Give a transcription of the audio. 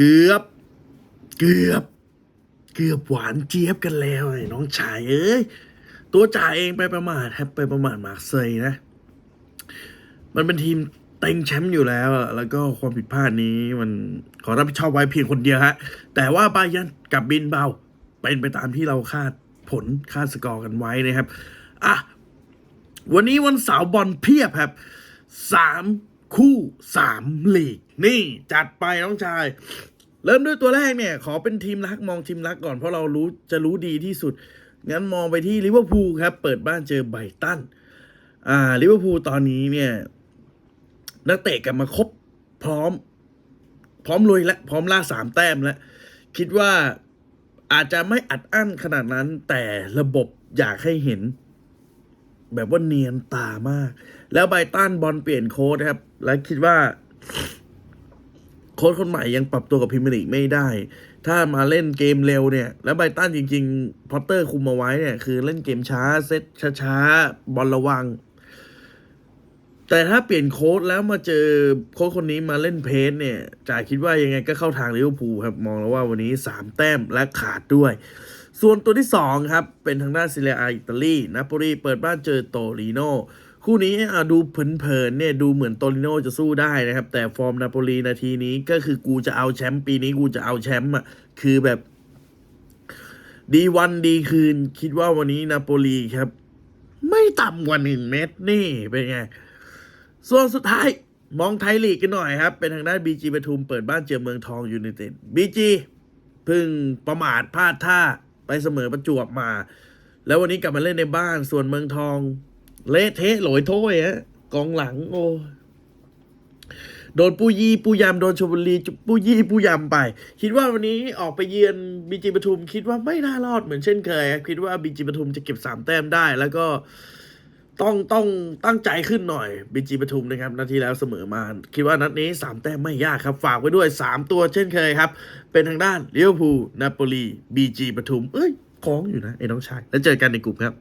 เกือบ เกือบ เกือบหวานเจี๊ยบกันแล้วไอ้น้องชายเอ้ยตัวจ่ายเองไปประมาทครับไปประมาทมาร์เซยนะ มันเป็นทีมเต็งแชมป์อยู่แล้ว แล้วก็ความผิดพลาดนี้มันขอรับผิดชอบไว้เพียงคนเดียวฮะ แต่ว่าบายันกับบินเบา เป็นไปตามที่เราคาดผลคาดสกอร์กันไว้นะครับ อะ วันนี้วันเสาร์บอลเพียบครับสาม คู่สามลีก นี่จัดไปน้องชาย เริ่มด้วยตัวแรกเนี่ย ขอเป็นทีมรักมองทีมรักก่อนเพราะเรารู้จะรู้ดีที่สุด งั้นมองไปที่ลิเวอร์พูลครับ เปิดบ้านเจอไบตันอ่าลิเวอร์พูลตอนนี้เนี่ย นักเตะกลับมาครบพร้อม พร้อมลุยและพร้อมล่าสามแต้มแล้ว คิดว่าอาจจะไม่อัดอั้นขนาดนั้นแต่ระบบอยากให้เห็น แบบว่าเนียนตามาก แล้วไบตันบอลเปลี่ยนโค้ดครับ และคิดว่า โค้ชคนใหม่ยังปรับตัวกับพรีเมียร์ลีกไม่ได้ ถ้ามาเล่นเกมเร็วเนี่ย แล้วไบตันจริง ๆ พอตเตอร์คุมมาไว้เนี่ย คือเล่นเกมช้าเซตช้าๆ บอลระวัง แต่ถ้าเปลี่ยนโค้ดแล้วมาเจอโค้ดคนนี้มาเล่นเพจเนี่ยจ่าคิดว่ายังไงก็เข้าทางลิเวอร์พูลครับ มองแล้วว่าวันนี้3แต้มและขาดด้วย ส่วนตัวที่ 2 ครับ เป็นทางด้านซิเลียอาอิตาลีนาโปลีเปิดบ้านเจอโตริโนคู่นี้ดูเผินๆเนี่ยดูเหมือนโตริโนจะสู้ได้นะครับ แต่ฟอร์มนาโปลีนาทีนี้ก็คือกูจะเอาแชมป์ปีนี้กูจะเอาแชมป์อะคือแบบดีวันดีคืน คิดว่าวันนี้นาโปลีครับ ไม่ต่ำกว่าหนึ่งเม็ดนี่เป็นไง ส่วนสุดท้ายมองไทยลีกกันหน่อยครับ เป็นทางด้านบีจีปทุมเปิดบ้านเจอเมืองทองยูไนเต็ดบีจีพิ่งประมาทพลาดท่า ไปเสมอประจวบมา แล้ววันนี้กลับมาเล่นในบ้านส่วนเมืองทอง เละเทะโหลอยโถ้ยฮะกองหลังโอ้โดนปูยี่ปูยำโดนชลบุรีปูยี่ปูยำไป คิดว่าวันนี้ออกไปเยือนบีจีปทุม คิดว่าไม่น่ารอดเหมือนเช่นเคย คิดว่าบีจีปทุมจะเก็บสามแต้มได้แล้วก็ ต้องต้องตั้งใจขึ้นหน่อยบีจีปทุมนะครับนาทีแล้วเสมอมา คิดว่านัดนี้สามแต้มไม่ยากครับ ฝากไว้ด้วยสามตัวเช่นเคยครับ เป็นทางด้านเลี้ยวภูนาโปลีบีจีปทุม เอ้ยคล้องอยู่นะไอ้น้องชาย แล้วเจอกันในกลุ่มครับ